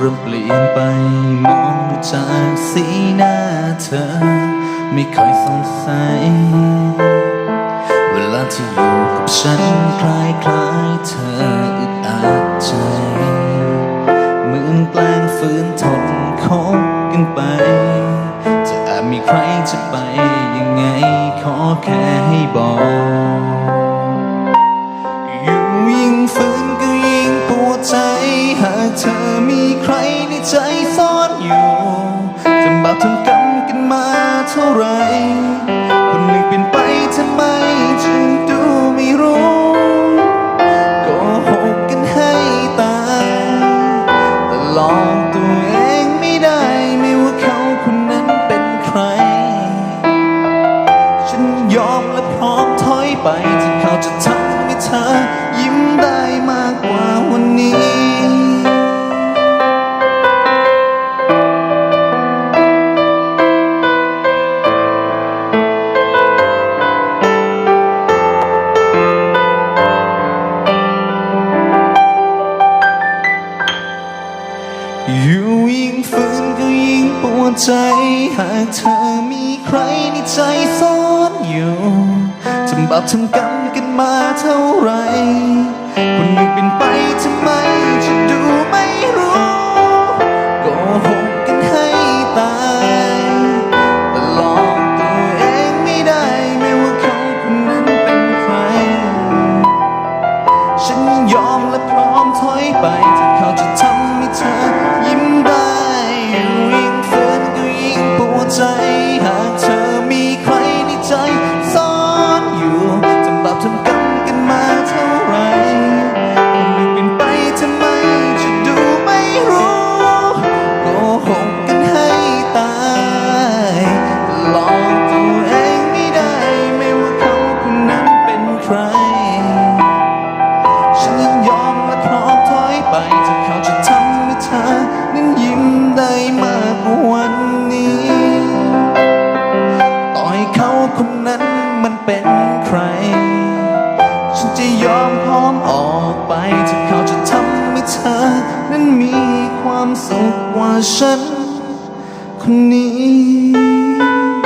เริ่มเปลี่ยนไปมองดูจากสีหน้าเธอ ไม่ค่อยสงสัย เวลาที่อยู่กับฉันคล้ายคล้ายๆเธออึดอัดใจเหมือนแกล้งฝืนทนคบกันไป จะอาจมีใครจะไปยังไงขอแค่ให้บอก ทำกรรมกันมาเท่าไร คนหนึ่งเป็นไปทำไมจึงดูไม่รู้โกหกกันให้ตายแต่หลอกตัวเองไม่ได้ไม่ว่าเขาคนนั้นเป็นใคร ฉันยอมและพร้อมถอยไปที่เขาจะทำให้เธอยิ้มได้มากกว่าวันนี้ ใจหากเธอมีใครในใจซ่อนอยู่ทำบาปทำกรรมกันมา ได้มากกว่าวันนี้ ต่อยเขาคนนั้นมันเป็นใคร ฉันจะยอมพร้อมออกไปถ้าเขาจะทำให้เธอ นั้นมีความสุขกว่าฉัน คนนี้